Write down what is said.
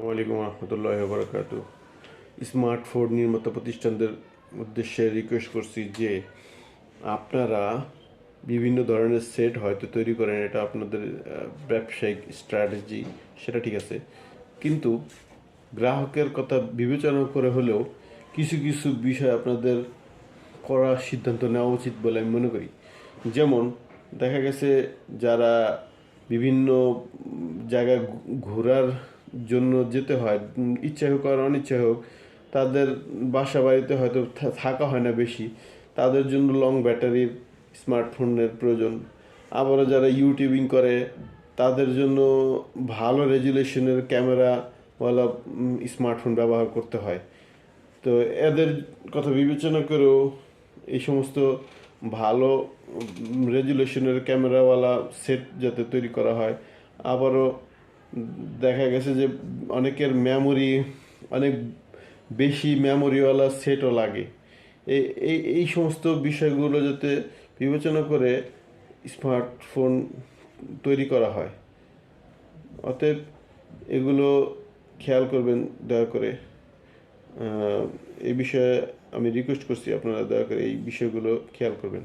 আসসালামাইকুম রহমতুল্লাহ বরকাত স্মার্টফোন নির্মাতা প্রতিষ্ঠানদের উদ্দেশ্যে রিকোয়েস্ট করছি যে আপনারা বিভিন্ন ধরনের সেট হয়তো তৈরি করেন, এটা আপনাদের ব্যবসায়িক স্ট্র্যাটেজি সেটা ঠিক আছে। কিন্তু গ্রাহকের কথা বিবেচনা করে হলেও কিছু কিছু বিষয় আপনাদের করার সিদ্ধান্ত নেওয়া উচিত বলে আমি মনে করি। যেমন দেখা গেছে যারা বিভিন্ন জায়গায় ঘোরার জন্য যেতে হয়, ইচ্ছা হোক আর অনিচ্ছা হোক, তাদের বাসা বাড়িতে হয়তো থাকা হয় না বেশি। তাদের জন্য লং ব্যাটারির স্মার্টফোনের প্রয়োজন। আবারও যারা ইউটিউবিং করে, তাদের জন্য ভালো রেজুলেশনের ক্যামেরাওয়ালা স্মার্টফোন ব্যবহার করতে হয়। তো এদের কথা বিবেচনা করেও এই সমস্ত ভালো রেজুলেশনের ক্যামেরাওয়ালা সেট যাতে তৈরি করা হয়, আবারও দেখা গেছে যে অনেকের মেমোরি অনেক বেশি মেমোরিওয়ালা সেটও লাগে। এই এই সমস্ত বিষয়গুলো যাতে বিবেচনা করে স্মার্টফোন তৈরি করা হয়। অতএব এগুলো খেয়াল করবেন, দয়া করে। এই বিষয়ে আমি রিকোয়েস্ট করছি, আপনারা দয়া করে এই বিষয়গুলো খেয়াল করবেন।